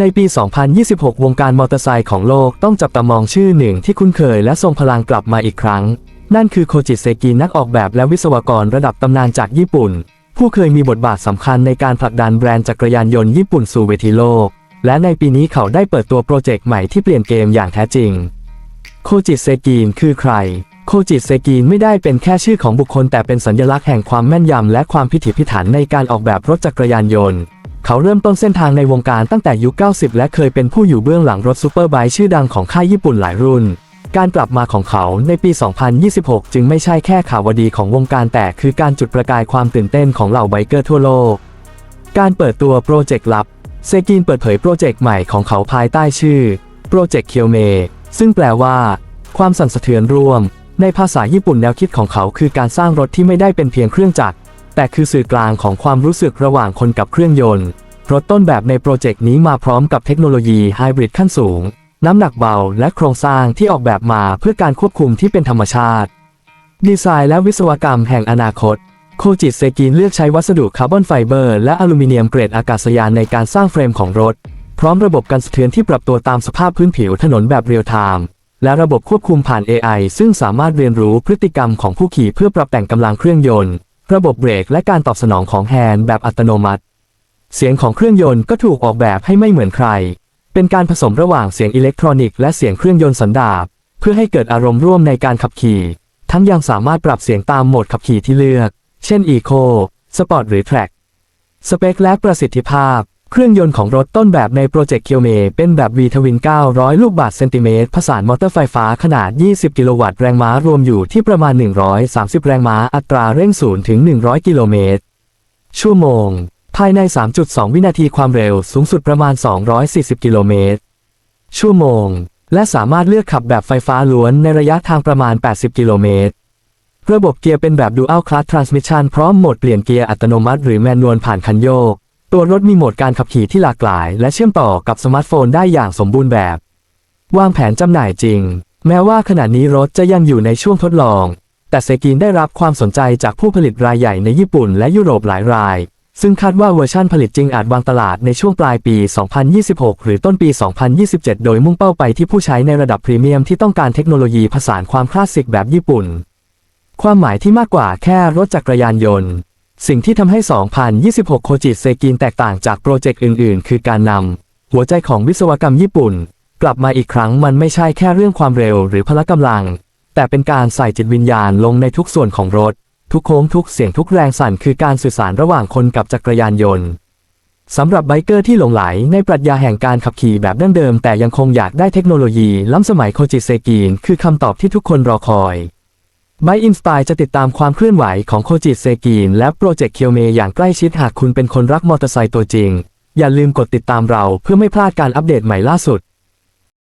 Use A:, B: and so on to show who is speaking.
A: ในปี 2026 วงการมอเตอร์ไซค์ของโลกต้องจับตามองชื่อหนึ่งที่คุ้นเคยและทรงพลังกลับมาอีกครั้ง นั่นคือโคจิเซกินักออกแบบและวิศวกรระดับตำนานจากญี่ปุ่น ผู้เคยมีบทบาทสำคัญในการผลักดันแบรนด์จักรยานยนต์ญี่ปุ่นสู่เวทีโลก และในปีนี้เขาได้เปิดตัวโปรเจกต์ใหม่ที่เปลี่ยนเกมอย่างแท้จริง โคจิเซกินคือใคร โคจิเซกินไม่ได้เป็นแค่ชื่อของบุคคลแต่เป็นสัญลักษณ์แห่งความแม่นยำและความพิถีพิถันในการออกแบบรถจักรยานยนต์ เขาเริ่มต้นเส้นทางในวงการตั้งแต่ยุค 90 และเคยเป็นผู้อยู่เบื้องหลังรถซูเปอร์ไบค์ชื่อดังของค่ายญี่ปุ่นหลายรุ่น การกลับมาของเขาในปี 2026 จึงไม่ใช่แค่ข่าวดีของวงการแต่คือการจุดประกายความตื่นเต้นของเหล่าไบเกอร์ทั่วโลก การเปิดตัวโปรเจกต์ลับ เซกินเปิดเผยโปรเจกต์ใหม่ของเขาภายใต้ชื่อโปรเจกต์เคียวเมซึ่งแปลว่า ความสั่นสะเทือนร่วม ในภาษาญี่ปุ่นแนวคิดของเขาคือการสร้างรถที่ไม่ได้เป็นเพียงเครื่องจักรแต่คือสื่อกลางของความรู้สึกระหว่างคนกับเครื่องยนต์ รถต้นแบบในโปรเจกต์นี้มาพร้อมกับเทคโนโลยีไฮบริดขั้นสูง น้ำหนักเบาและโครงสร้างที่ออกแบบมาเพื่อการควบคุมที่เป็นธรรมชาติ ดีไซน์และวิศวกรรมแห่งอนาคต โคจิเซกินเลือกใช้วัสดุคาร์บอนไฟเบอร์และอลูมิเนียมเกรดอากาศยานในการสร้างเฟรมของรถ พร้อมระบบกันสะเทือนที่ปรับตัวตามสภาพพื้นผิวถนนแบบเรียลไทม์และระบบควบคุมผ่าน AI ซึ่งสามารถเรียนรู้พฤติกรรมของผู้ขี่เพื่อปรับแต่งกำลังเครื่องยนต์ ระบบเบรกและการตอบสนองของแฮนด์แบบอัตโนมัติ เสียงของเครื่องยนต์ก็ถูกออกแบบให้ไม่เหมือนใคร เป็นการผสมระหว่างเสียงอิเล็กทรอนิกส์และเสียงเครื่องยนต์สันดาปเพื่อให้เกิดอารมณ์ร่วมในการขับขี่ ทั้งยังสามารถปรับเสียงตามโหมดขับขี่ที่เลือก เช่น Eco Sport หรือ Track สเปคและประสิทธิภาพ เครื่องยนต์ของรถต้นแบบในโปรเจกต์เคียวเมเป็นแบบ V ทวิน 900 ลูกบาศก์เซนติเมตรผสานมอเตอร์ไฟฟ้าขนาด 20 กิโลวัตต์แรงม้ารวมอยู่ที่ประมาณ 130 แรงม้าอัตราเร่ง 0 ถึง 100 กิโลเมตรชั่วโมง ภายใน 3.2 วินาทีความเร็วสูงสุดประมาณ 240 กิโลเมตร ชั่วโมง และสามารถเลือกขับแบบไฟฟ้าล้วนในระยะทางประมาณ 80 กิโลเมตร ระบบเกียร์เป็นแบบ Dual Clutch Transmission พร้อมโหมดเปลี่ยนเกียร์อัตโนมัติหรือแมนนวลผ่านคันโยก ตัวรถมีโหมดการขับขี่ที่หลากหลาย และเชื่อมต่อกับสมาร์ทโฟนได้อย่างสมบูรณ์แบบ วางแผนจำหน่ายจริง แม้ว่าขณะนี้รถจะยังอยู่ในช่วงทดลอง แต่เซกินได้รับความสนใจจากผู้ผลิตรายใหญ่ในญี่ปุ่นและยุโรปหลายราย ซึ่งคาดว่าเวอร์ชันผลิตจริงอาจวางตลาดในช่วงปลายปี 2026 หรือต้นปี 2027 โดยมุ่งเป้าไปที่ผู้ใช้ในระดับพรีเมียมที่ต้องการเทคโนโลยีผสานความคลาสสิกแบบญี่ปุ่น ความหมายที่มากกว่าแค่รถจักรยานยนต์ สิ่งที่ทำให้ 2026 โคจิเซกินแตกต่างจากโปรเจกต์อื่น ๆ คือการนำหัวใจของวิศวกรรมญี่ปุ่น กลับมาอีกครั้งมันไม่ใช่แค่เรื่องความเร็วหรือพละกำลัง แต่เป็นการใส่จิตวิญญาณลงในทุกส่วนของรถ ทุกโค้งทุกเสียงทุกแรงสั่นคือการสื่อสารระหว่างคนกับจักรยานยนต์สำหรับไบเกอร์ที่หลงไหลในปรัชญาแห่งการขับขี่แบบดั้งเดิม แต่ยังคงอยากได้เทคโนโลยีล้ำสมัยโคจิเซกินคือคำตอบที่ทุกคนรอคอยไบอินสปายจะติดตามความเคลื่อนไหวของโคจิเซกินและโปรเจกต์เคียวเมอย่างใกล้ชิดหากคุณเป็นคนรักมอเตอร์ไซค์ตัวจริง อย่าลืมกดติดตามเราเพื่อไม่พลาดการอัปเดตใหม่ล่าสุด